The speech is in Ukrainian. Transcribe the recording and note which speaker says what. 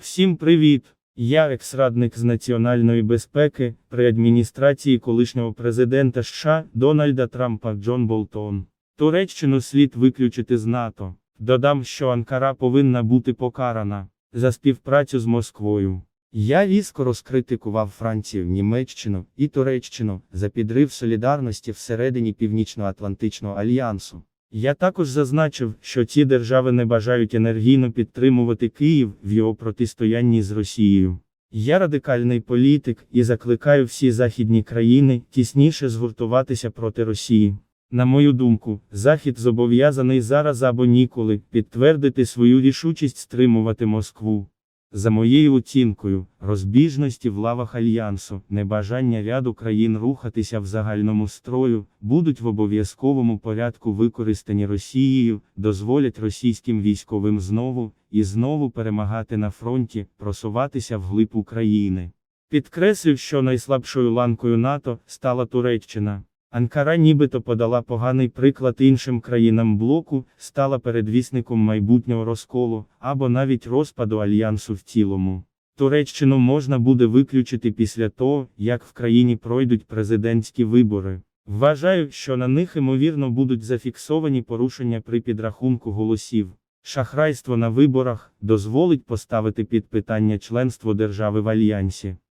Speaker 1: Всім привіт! Я екс-радник з національної безпеки при адміністрації колишнього президента США Дональда Трампа Джон Болтон. Туреччину слід виключити з НАТО. Додам, що Анкара повинна бути покарана за співпрацю з Москвою. Я різко розкритикував Францію, Німеччину і Туреччину за підрив солідарності всередині Північно-Атлантичного альянсу. Я також зазначив, що ці держави не бажають енергійно підтримувати Київ в його протистоянні з Росією. Я радикальний політик і закликаю всі західні країни тісніше згуртуватися проти Росії. На мою думку, Захід зобов'язаний зараз або ніколи підтвердити свою рішучість стримувати Москву. За моєю оцінкою, розбіжності в лавах альянсу, небажання ряду країн рухатися в загальному строю, будуть в обов'язковому порядку використані Росією, дозволять російським військовим знову і знову перемагати на фронті, просуватися вглиб України. Підкреслив, що найслабшою ланкою НАТО стала Туреччина. Анкара нібито подала поганий приклад іншим країнам блоку, стала передвісником майбутнього розколу, або навіть розпаду альянсу в цілому. Туреччину можна буде виключити після того, як в країні пройдуть президентські вибори. Вважаю, що на них ймовірно будуть зафіксовані порушення при підрахунку голосів. Шахрайство на виборах дозволить поставити під питання членство держави в альянсі.